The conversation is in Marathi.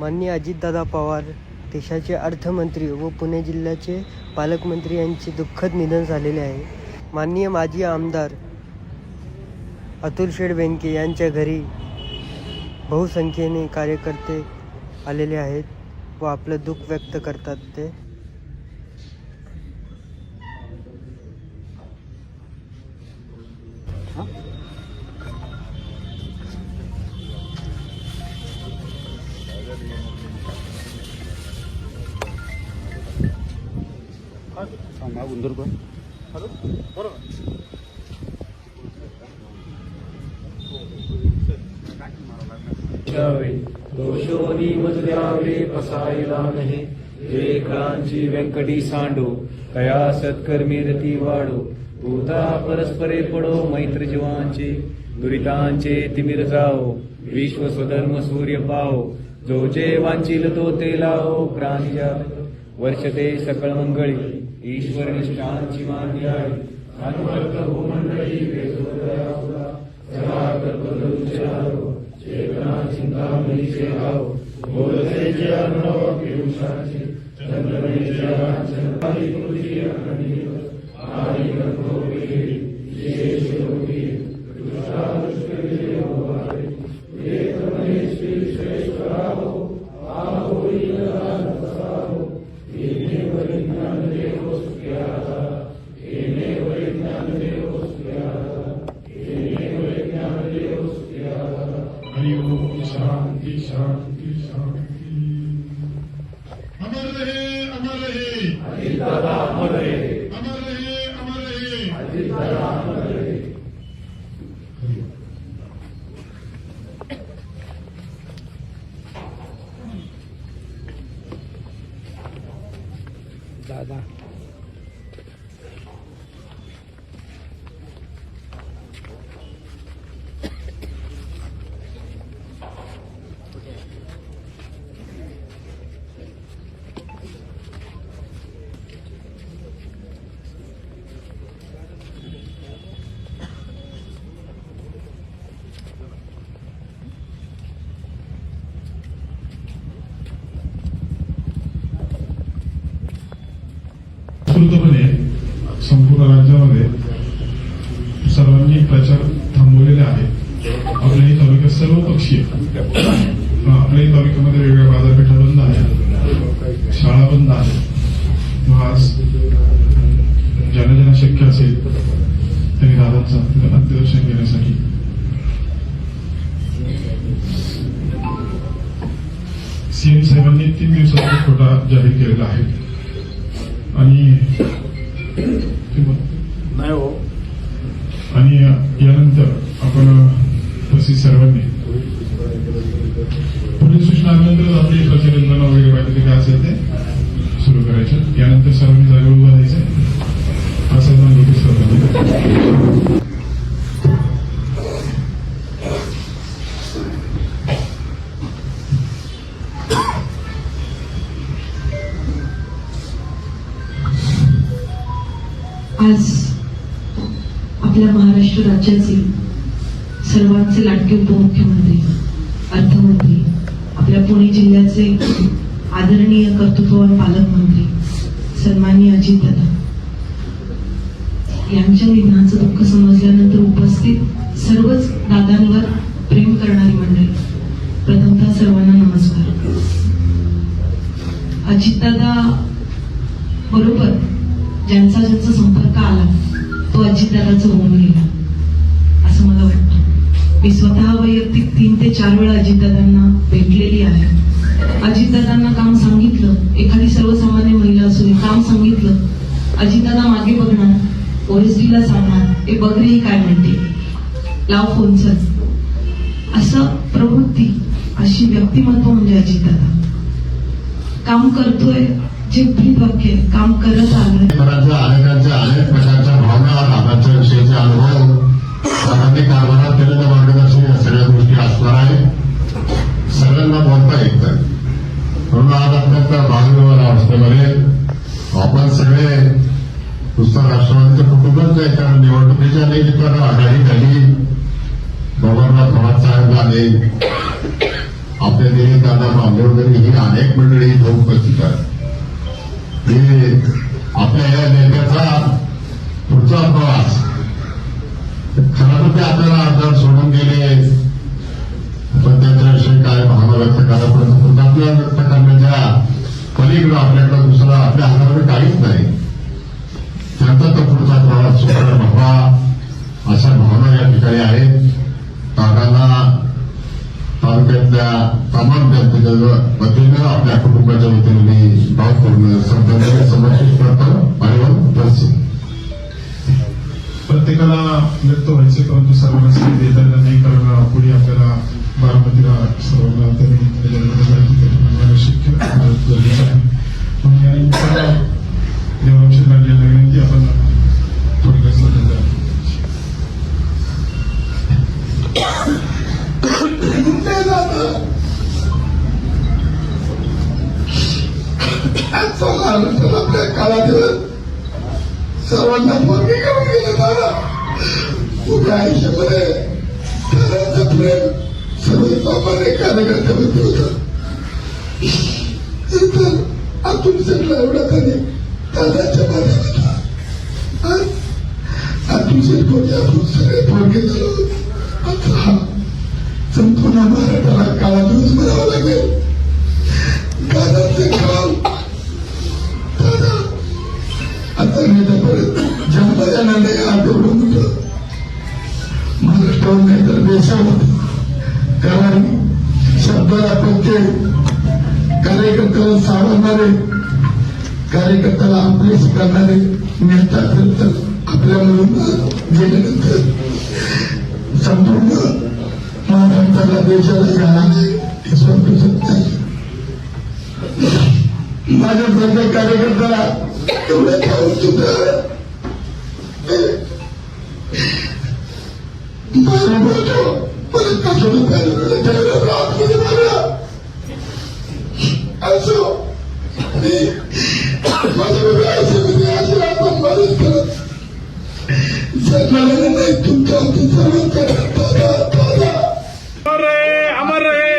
माननीय अजितदादा पवार देशाचे अर्थमंत्री व पुणे जिल्ह्याचे पालकमंत्री यांचे दुःखद निधन झालेले आहे. माननीय माजी आमदार अतुल शेठ बेनके यांच्या घरी बहुसंख्येने कार्यकर्ते आलेले आहेत व आपलं दुःख व्यक्त करतात ते. दोषोनी नहे जे व्यंकटी सांडो कया सत्कर्मी रती वाढो भूता परस्परे पडो मैत्र जीवांचे दुरितांचे तिमिर जाओ विश्व स्वधर्म सूर्य पाओ जो जे वांचिल तो ते लाओ प्राणी जात वर्षते सकळ मंगळी ईश्वर निष्ठांची मांद्याळी अनुभक्त हो मंडळी सदा चेतना जे पियुषाचे कृती विशेष योगी सुख्याता हरि ओम शांति अमर रहे अमर रहे अमर रहे। अमर रहे अमर रहे। दादा। आम्ही प्रचार थांबवलेले आहे आपल्याही तालुक्यात सर्व पक्षीय. आपल्याही तालुक्यामध्ये वेगवेगळ्या बाजारपेठा बंद आहेत. शाळा बंद आहेत. आज ज्यांना ज्यांना शक्य असेल त्यांनी दादांचं अंत्यदर्शन घेण्यासाठी. सीएम साहेबांनी तीन दिवसाचा खोटा जाहीर केलेला आहे. यानंतर आपण तशी सर्वांनी पुढील सूचना आल्यानंतर आपली प्रचार वगैरे पाहिजे काय असेल ते सुरू करायचं. यानंतर सर्वांनी जागेवर उभं राहायचं. असं नोटीस करतो. आज आपल्या महाराष्ट्र राज्याचे सर्वांचे लाडके उपमुख्यमंत्री अर्थमंत्री आपल्या पुणे जिल्ह्याचे आदरणीय कर्तृत्ववान पालकमंत्री सन्माननीय अजितदादा. यांच्या निधनाचं दुःख समजल्यानंतर उपस्थित सर्वच दादांवर प्रेम करणारी मंडळी प्रथमतः सर्वांना नमस्कार. अजितदादा बरोबर ज्यांचा ज्यांचा संपर्क आला तो अजितदादाचा होऊन गेला असं मला वाटतं. मी स्वतः वैयक्तिक तीन ते चार वेळा अजितदादांना भेटलेली आहे. अजितदादांना काम सांगितलं. एखादी सर्वसामान्य महिला असून काम सांगितलं. अजितदादा मागे बघणार ओएसडीला सांगणार हे बघरेही काय म्हणते? लाव फोनच असं प्रवृत्ती अशी व्यक्तिमत्व म्हणजे अजितदादा. काम करतोय जे ब्रीद वाक्य काम आपण सगळे नुसतं राष्ट्रवादीचं कुटुंबच नाही कारण निवडणुकीच्या निमित्तानं आघाडी झाली. बाबांना थोरात साहेब झाले आपल्या दिलीप दादा बांबे ही अनेक मंडळी इथं उपस्थित आहेत. हे आपल्या या नेत्याचा पुढचा प्रवास. खरं तर ते आपल्याला आजार सोडून गेले. पण त्यांच्याविषयी काय भावना व्यक्त करा परंतु कृतज्ञता व्यक्त करण्याच्या पलीकडं आपल्याकडं दुसरा आपल्या हातामध्ये काहीच नाही. त्यांचा तर पुढचा प्रवास सुकर व्हावा अशा भावना या ठिकाणी आहेत. दादांना तालुक्यातल्या तमाम जनतेच्या वतीनं आपल्या कुटुंबाच्या वतीने मी भाव भावपूर्ण श्रद्धांजली समर्पित करतो. आणि प्रसिद्ध प्रत्येकाला व्यक्त व्हायचे परंतु सर्वांना संधी देताना नाही कारण पुढे आपल्याला बारामतीला सर्वांना त्यांनी शक्य आपल्या काळात सर्वांना पोरगी करून गेलं दादा उभ्या आयुष्यामध्ये दादाचं प्रेम सर्वसामान्य कार्यकर्त्यामध्ये होतं शब्दाला कार्यकर्त्याला सावरणारे कार्यकर्त्याला आपले करणारे नेता तर आपल्यामधून गेल्यानंतर संपूर्ण महाराष्ट्राला देशाला जाणारे हे समजू सत्य आहे. माझ्या प्रत्येक कार्यकर्त्याला एवढ्या सुद्धा आणि माझ्या वेगळ्या आयुष्यामध्ये असे आपण मदत करत जगणाऱ्याला नाही तुमच्या आमच्या सर्वांच्या दादा दादा अमर रहे अमर रहे